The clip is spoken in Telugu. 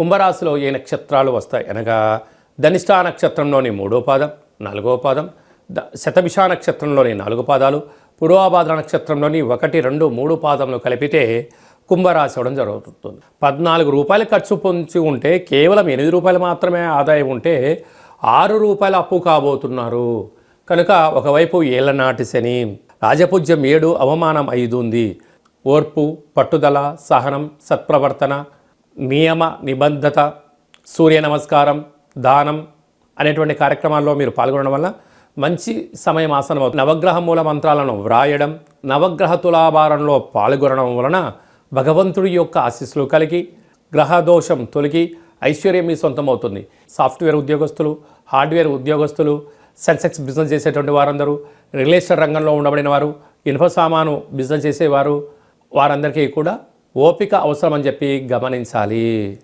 కుంభరాశిలో ఏ నక్షత్రాలు వస్తాయి? అనగా ధనిష్టా నక్షత్రంలోని మూడో పాదం నాలుగో పాదం ద శతభిష నక్షత్రంలోని నాలుగు పాదాలు పూర్వాభాద్ర నక్షత్రంలోని ఒకటి రెండు మూడు పాదములు కలిపితే కుంభరాశి అవడం జరుగుతుంది. పద్నాలుగు రూపాయలు ఖర్చు పొంచి ఉంటే కేవలం ఎనిమిది రూపాయలు మాత్రమే ఆదాయం ఉంటే ఆరు రూపాయల అప్పు కాబోతున్నారు. కనుక ఒకవైపు ఏళ్ళనాటి శని రాజపూజ్యం ఏడు అవమానం ఐదు ఉంది. ఓర్పు పట్టుదల సహనం సత్ప్రవర్తన నియమ నిబద్ధత సూర్య నమస్కారం దానం అనేటువంటి కార్యక్రమాల్లో మీరు పాల్గొనడం వల్ల మంచి సమయం ఆసనం అవుతుంది నవగ్రహ మూల మంత్రాలను వ్రాయడం నవగ్రహ తులాభారంలో పాల్గొనడం వలన భగవంతుడి యొక్క ఆశీస్సులు కలిగి గ్రహదోషం తొలగి ఐశ్వర్యం మీ సొంతం అవుతుంది సాఫ్ట్వేర్ ఉద్యోగస్తులు హార్డ్వేర్ ఉద్యోగస్తులు సెన్సెక్స్ బిజినెస్ చేసేటువంటి వారందరూ రియల్ ఎస్టేట్ రంగంలో ఉండబడిన వారు ఇనుప సామాను బిజినెస్ చేసేవారు వారందరికీ కూడా ఓపిక అవసరం అని చెప్పి గమనించాలి.